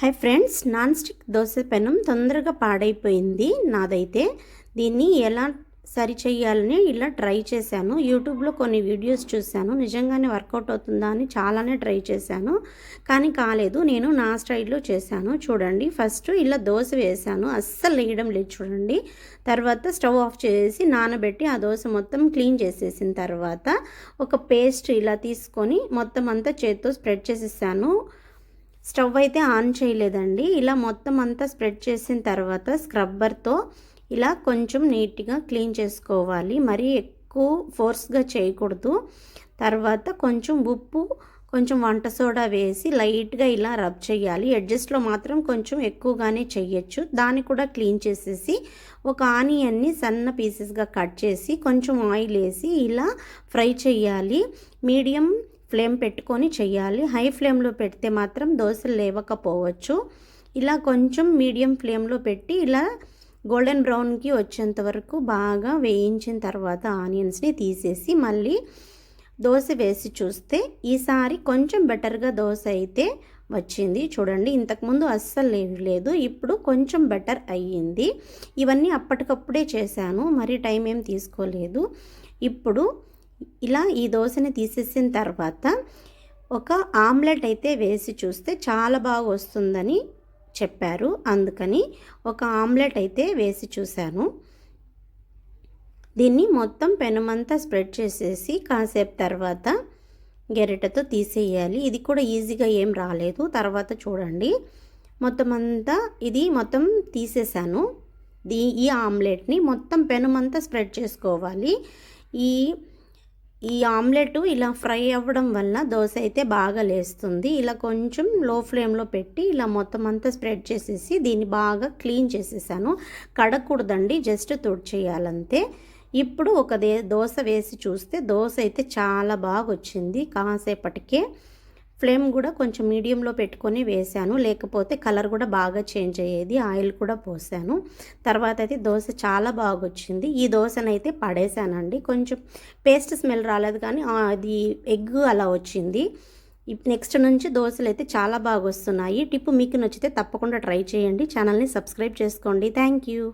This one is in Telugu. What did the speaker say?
Hi friends non stick dosa పెనం తొందరగా పాడైపోయింది నాదైతే. దీన్ని ఎలా సరి చేయాలని ఇలా ట్రై చేశాను. యూట్యూబ్లో కొన్ని వీడియోస్ చూశాను. నిజంగానే వర్కౌట్ అవుతుందా అని చాలానే ట్రై చేశాను. కానీ కాలేదు నేను నా స్టైల్లో చేశాను. చూడండి ఫస్ట్ ఇలా దోశ వేసాను అస్సలు వేయడం లేదు చూడండి. తర్వాత స్టవ్ ఆఫ్ చేసి నానబెట్టి ఆ దోశ మొత్తం క్లీన్ చేసేసిన తర్వాత ఒక పేస్ట్ ఇలా తీసుకొని మొత్తం అంతా చేత్తో స్ప్రెడ్ చేసేసాను. స్టవ్ అయితే ఆన్ చేయలేదండి. ఇలా మొత్తం అంతా స్ప్రెడ్ చేసిన తర్వాత స్క్రబ్బర్తో ఇలా కొంచెం నీట్గా క్లీన్ చేసుకోవాలి. మరీ ఎక్కువ ఫోర్స్గా చేయకూడదు. తర్వాత కొంచెం ఉప్పు కొంచెం వంట సోడా వేసి లైట్గా ఇలా రబ్ చేయాలి. అడ్జస్ట్లో మాత్రం కొంచెం ఎక్కువగానే చేయొచ్చు. దాన్ని కూడా క్లీన్ చేసేసి ఒక ఆనియన్ని సన్న పీసెస్గా కట్ చేసి కొంచెం ఆయిల్ వేసి ఇలా ఫ్రై చేయాలి. మీడియం ఫ్లేమ్ పెట్టుకొని చేయాలి హై ఫ్లేమ్లో పెడితే మాత్రం దోశలు లేవకపోవచ్చు. ఇలా కొంచెం మీడియం ఫ్లేమ్లో పెట్టి ఇలా గోల్డెన్ బ్రౌన్కి వచ్చేంత వరకు బాగా వేయించిన తర్వాత ఆనియన్స్ని తీసేసి మళ్ళీ దోశ వేసి చూస్తే ఈసారి కొంచెం బెటర్గా దోశ అయితే వచ్చింది. చూడండి ఇంతకుముందు అస్సలు లేదు ఇప్పుడు కొంచెం బెటర్ అయ్యింది. ఇవన్నీ అప్పటికప్పుడే చేశాను మరి టైం ఏం తీసుకోలేదు. ఇప్పుడు ఇలా ఈ దోశని తీసేసిన తర్వాత ఒక ఆమ్లెట్ అయితే వేసి చూస్తే చాలా బాగా వస్తుందని చెప్పారు. అందుకని ఒక ఆమ్లెట్ అయితే వేసి చూశాను. దీన్ని మొత్తం పెనుమంతా స్ప్రెడ్ చేసేసి కాసేపు తర్వాత గెరిటతో తీసేయాలి. ఇది కూడా ఈజీగా ఏం రాలేదు. తర్వాత చూడండి. మొత్తం అంతా ఇది మొత్తం తీసేసాను. దీ ఈ ఆమ్లెట్ని మొత్తం పెనుమంతా స్ప్రెడ్ చేసుకోవాలి. ఈ ఈ ఆమ్లెట్ ఇలా ఫ్రై అవ్వడం వల్ల దోశ అయితే బాగా లేస్తుంది. ఇలా కొంచెం లో ఫ్లేమ్లో పెట్టి ఇలా మొత్తం అంతా స్ప్రెడ్ చేసేసి దీన్ని బాగా క్లీన్ చేసేసాను. కడగకూడదండి జస్ట్ తుడిచేయాలంతే. ఇప్పుడు ఒక దే దోశ వేసి చూస్తే దోశ అయితే చాలా బాగా వచ్చింది కాసేపటికే. ఫ్లేమ్ కూడా కొంచెం మీడియంలో పెట్టుకొని వేసాను. లేకపోతే కలర్ కూడా బాగా చేంజ్ అయ్యేది. ఆయిల్ కూడా పోసాను. తర్వాత అయితే దోశ చాలా బాగా వచ్చింది ఈ దోశనైతే పడేసానండి. కొంచెం పేస్ట్ స్మెల్ రాలేదు కానీ అది ఎగ్ అలా వచ్చింది. నెక్స్ట్ నుంచి దోశలు అయితే చాలా బాగా వస్తున్నాయి టిప్పు మీకు నచ్చితే తప్పకుండా ట్రై చేయండి. ఛానల్ని సబ్స్క్రైబ్ చేసుకోండి. Thank you.